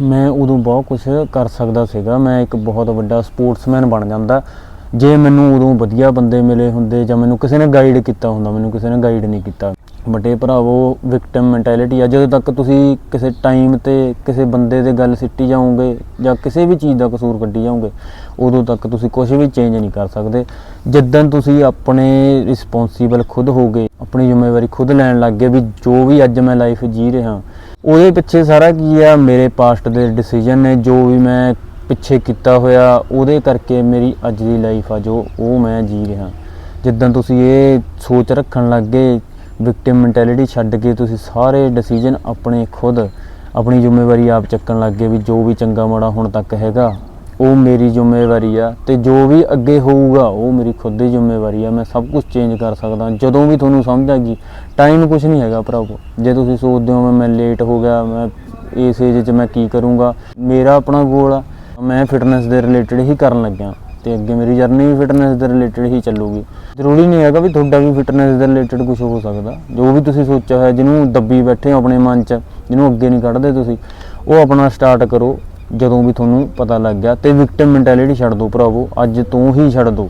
ਮੈਂ ਉਦੋਂ ਬਹੁਤ ਕੁਝ ਕਰ ਸਕਦਾ ਸੀਗਾ। ਮੈਂ ਇੱਕ ਬਹੁਤ ਵੱਡਾ ਸਪੋਰਟਸਮੈਨ ਬਣ ਜਾਂਦਾ। ਜੇ ਮੈਨੂੰ ਉਦੋਂ ਵਧੀਆ ਬੰਦੇ ਮਿਲੇ ਹੁੰਦੇ ਜਾਂ ਮੈਨੂੰ ਕਿਸੇ ਨੇ ਗਾਈਡ ਕੀਤਾ ਹੁੰਦਾ, ਮੈਨੂੰ ਕਿਸੇ ਨੇ ਗਾਈਡ ਨਹੀਂ ਕੀਤਾ। ਬਟੇ ਭਰਾਵੋ ਵਿਕਟਮ ਮੈਂਟੈਲਿਟੀ ਆ। ਜਦੋਂ ਤੱਕ ਤੁਸੀਂ ਕਿਸੇ ਟਾਈਮ ਤੇ ਕਿਸੇ ਬੰਦੇ ਦੇ ਗੱਲ ਸਿੱਟੀ ਜਾਓਗੇ ਜਾਂ ਕਿਸੇ ਵੀ ਚੀਜ਼ ਦਾ ਕਸੂਰ ਕੱਢੀ ਜਾਓਗੇ, ਉਦੋਂ ਤੱਕ ਤੁਸੀਂ ਕੁਝ ਵੀ ਚੇਂਜ ਨਹੀਂ ਕਰ ਸਕਦੇ। ਜਿੱਦਣ ਤੁਸੀਂ ਆਪਣੇ ਰਿਸਪੌਂਸੀਬਲ ਖੁਦ ਹੋਗੇ, ਆਪਣੀ ਜ਼ਿੰਮੇਵਾਰੀ ਖੁਦ ਲੈਣ ਲੱਗ ਗਏ ਵੀ ਜੋ ਵੀ ਅੱਜ ਮੈਂ ਲਾਈਫ ਜੀ ਰਿਹਾ ਉਹਦੇ ਪਿੱਛੇ ਸਾਰਾ ਕੀ ਆ, ਮੇਰੇ ਪਾਸਟ ਦੇ ਡਿਸੀਜਨ ਨੇ, ਜੋ ਵੀ ਮੈਂ ਪਿੱਛੇ ਕੀਤਾ ਹੋਇਆ, ਉਹਦੇ ਕਰਕੇ ਮੇਰੀ ਅੱਜ ਦੀ ਲਾਈਫ ਆ, ਜੋ ਉਹ ਮੈਂ ਜੀ ਰਿਹਾ। ਜਿੱਦਾਂ ਤੁਸੀਂ ਇਹ ਸੋਚ ਰੱਖਣ ਲੱਗ ਗਏ ਵਿਕਟਿਮ ਮੈਂਟੈਲਿਟੀ ਛੱਡ ਕੇ ਤੁਸੀਂ ਸਾਰੇ ਡਿਸੀਜਨ ਆਪਣੇ ਖੁਦ, ਆਪਣੀ ਜ਼ਿੰਮੇਵਾਰੀ ਆਪ ਚੱਕਣ ਲੱਗ ਗਏ ਵੀ ਜੋ ਵੀ ਚੰਗਾ ਮਾੜਾ ਹੁਣ ਤੱਕ ਹੈਗਾ ਉਹ ਮੇਰੀ ਜ਼ਿੰਮੇਵਾਰੀ ਆ ਤੇ ਜੋ ਵੀ ਅੱਗੇ ਹੋਊਗਾ, ਉਹ ਮੇਰੀ ਖੁਦ ਦੀ ਜ਼ਿੰਮੇਵਾਰੀ ਆ। ਮੈਂ ਸਭ ਕੁਝ ਚੇਂਜ ਕਰ ਸਕਦਾ। ਜਦੋਂ ਵੀ ਤੁਹਾਨੂੰ ਸਮਝ ਆ ਗਈ ਟਾਈਮ ਕੁਝ ਨਹੀਂ ਹੈਗਾ ਭਰਾਵੋ ਜੇ ਤੁਸੀਂ ਸੋਚਦੇ ਹੋ ਮੈਂ ਲੇਟ ਹੋ ਗਿਆ, ਮੈਂ ਇਸ ਏਜ 'ਚ ਮੈਂ ਕੀ ਕਰੂੰਗਾ, ਮੇਰਾ ਆਪਣਾ ਗੋਲ ਆ। ਮੈਂ ਫਿਟਨੈਸ ਦੇ ਰਿਲੇਟਡ ਹੀ ਕਰਨ ਲੱਗਿਆ ਤੇ ਅੱਗੇ ਮੇਰੀ ਜਰਨੀ ਵੀ ਫਿਟਨੈਸ ਦੇ ਰਿਲੇਟਡ ਹੀ ਚੱਲੂਗੀ। ਜ਼ਰੂਰੀ ਨਹੀਂ ਹੈਗਾ ਵੀ ਤੁਹਾਡਾ ਵੀ ਫਿਟਨੈਸ ਦੇ ਰਿਲੇਟਡ ਕੁਝ ਹੋ ਸਕਦਾ। ਜੋ ਵੀ ਤੁਸੀਂ ਸੋਚਿਆ ਹੋਇਆ, ਜਿਹਨੂੰ ਦੱਬੀ ਬੈਠੇ ਹੋ ਆਪਣੇ ਮਨ 'ਚ, ਜਿਹਨੂੰ ਅੱਗੇ ਨਹੀਂ ਕੱਢਦੇ ਤੁਸੀਂ, ਉਹ ਆਪਣਾ ਸਟਾਰਟ ਕਰੋ। ਜਦੋਂ ਵੀ ਤੁਹਾਨੂੰ ਪਤਾ ਲੱਗ ਗਿਆ, ਤੇ ਵਿਕਟਿਮ ਮੈਂਟੈਲਿਟੀ ਛੱਡ ਦਿਓ ਭਰਾਵੋ, ਅੱਜ ਤੋਂ ਹੀ ਛੱਡ ਦਿਓ